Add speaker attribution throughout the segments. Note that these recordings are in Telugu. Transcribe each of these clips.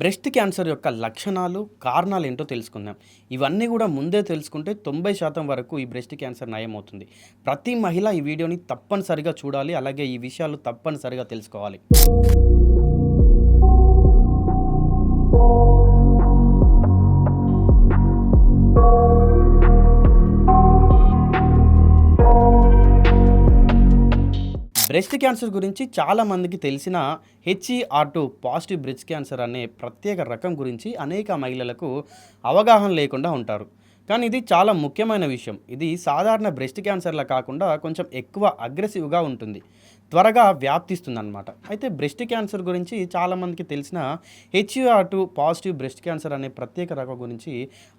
Speaker 1: బ్రెస్ట్ క్యాన్సర్ యొక్క లక్షణాలు కారణాలు ఏంటో తెలుసుకుందాం. ఇవన్నీ కూడా ముందే తెలుసుకుంటే తొంభై శాతం వరకు ఈ బ్రెస్ట్ క్యాన్సర్ నయమవుతుంది. ప్రతి మహిళ ఈ వీడియోని తప్పనిసరిగా చూడాలి అలాగే ఈ విషయాలు తప్పనిసరిగా తెలుసుకోవాలి. బ్రెస్ట్ క్యాన్సర్ గురించి చాలా మందికి తెలిసిన HER two positive breast cancer అనే ప్రత్యేక రకం గురించి అనేక మహిళలకు అవగాహన లేకుండా ఉంటారు. కానీ ఇది చాలా ముఖ్యమైన విషయం. ఇది సాధారణ బ్రెస్ట్ క్యాన్సర్లా కాకుండా కొంచెం ఎక్కువ అగ్రెసివ్గా ఉంటుంది. త్వరగా వ్యాప్తిస్తుంది అనమాట అయితే బ్రెస్ట్ క్యాన్సర్ గురించి చాలామందికి తెలిసిన HER two positive breast cancer అనే ప్రత్యేక రకం గురించి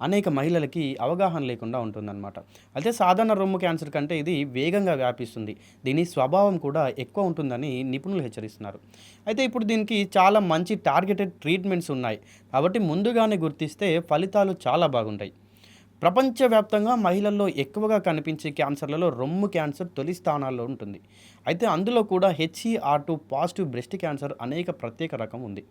Speaker 1: అనేక మహిళలకి అవగాహన లేకుండా ఉంటుందన్నమాట. అయితే సాధారణ రొమ్ము క్యాన్సర్ కంటే ఇది వేగంగా వ్యాపిస్తుంది. దీని స్వభావం కూడా ఎక్కువ ఉంటుందని నిపుణులు హెచ్చరిస్తున్నారు. అయితే ఇప్పుడు దీనికి చాలా మంచి టార్గెటెడ్ ట్రీట్మెంట్స్ ఉన్నాయి. కాబట్టి ముందుగానే గుర్తిస్తే ఫలితాలు చాలా బాగుంటాయి. ప్రపంచవ్యాప్తంగా మహిళల్లో ఎక్కువగా కనిపించే క్యాన్సర్లలో రొమ్ము క్యాన్సర్ తొలి స్థానాల్లో ఉంటుంది. అయితే అందులో కూడా HER two positive breast cancer అనేక ప్రత్యేక రకం ఉంది.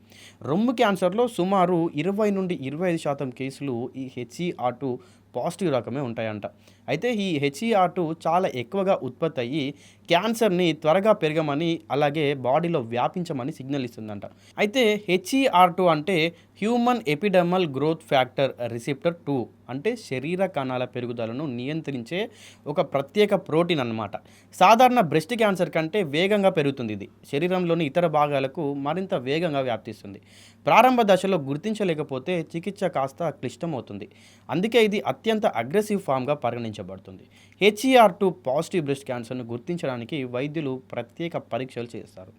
Speaker 1: రొమ్ము క్యాన్సర్లో సుమారు ఇరవై నుండి ఇరవై ఐదు శాతం కేసులు ఈ హెచ్ఈఆర్ టూ పాజిటివ్ రకమే ఉంటాయంట. అయితే ఈ హెచ్ఈఆర్ టూ చాలా ఎక్కువగా ఉత్పత్తి అయ్యి క్యాన్సర్ని త్వరగా పెరగమని అలాగే బాడీలో వ్యాపించమని సిగ్నల్ ఇస్తుందంట. అయితే హెచ్ఈఆర్ టూ అంటే human epidermal growth factor receptor two అంటే శరీర కణాల పెరుగుదలను నియంత్రించే ఒక ప్రత్యేక ప్రోటీన్ అన్నమాట. సాధారణ బ్రెస్ట్ క్యాన్సర్ కంటే వేగంగా పెరుగుతుంది ఇది. శరీరంలోని ఇతర భాగాలకు మరింత వేగంగా వ్యాప్తిస్తుంది. ప్రారంభ దశలో గుర్తించలేకపోతే చికిత్స కాస్త క్లిష్టమవుతుంది. అందుకే ఇది అత్యంత అగ్రెసివ్ ఫామ్గా పరిగణించబడుతుంది. హెచ్ఈఆర్ టూ పాజిటివ్ బ్రెస్ట్ క్యాన్సర్ను గుర్తించడానికి వైద్యులు ప్రత్యేక పరీక్షలు చేస్తారు.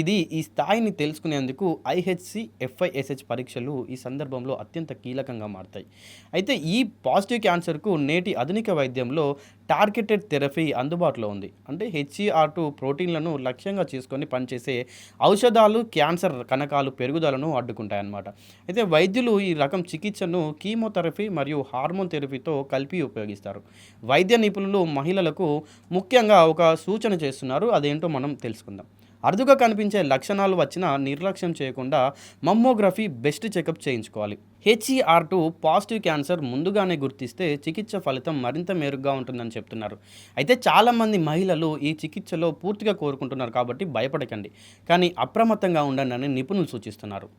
Speaker 1: ఇది ఈ స్థాయిని తెలుసుకునేందుకు ఐహెచ్సి ఎఫ్ఐఎస్హెచ్ పరీక్షలు ఈ సందర్భంలో అత్యంత కీలకంగా మారుతాయి. అయితే ఈ పాజిటివ్ క్యాన్సర్కు నేటి ఆధునిక వైద్యంలో టార్గెటెడ్ థెరపీ అందుబాటులో ఉంది. అంటే హెచ్ఈఆర్ టూ ప్రోటీన్లను లక్ష్యంగా చేసుకొని పనిచేసే ఔషధాలు క్యాన్సర్ కణకాలు పెరుగుదలను అడ్డుకుంటాయన్నమాట. అయితే వైద్యులు ఈ రకం చికిత్సను కీమోథెరపీ మరియు హార్మోన్ థెరపీతో కలిపి ఉపయోగిస్తారు. వైద్య నిపుణులు మహిళలకు ముఖ్యంగా ఒక సూచన చేస్తున్నారు. అదేంటో మనం తెలుసుకుందాం. అరుదుగా కనిపించే లక్షణాలు వచ్చినా నిర్లక్ష్యం చేయకుండా మమ్మోగ్రఫీ బెస్ట్ చెకప్ చేయించుకోవాలి. హెచ్ఈఆర్ టూ పాజిటివ్ క్యాన్సర్ ముందుగానే గుర్తిస్తే చికిత్స ఫలితం మరింత మెరుగ్గా ఉంటుందని చెప్తున్నారు. అయితే చాలామంది మహిళలు ఈ చికిత్సలో పూర్తిగా కోరుకుంటున్నారు కాబట్టి భయపడకండి. కానీ అప్రమత్తంగా ఉండండి అని నిపుణులు సూచిస్తున్నారు.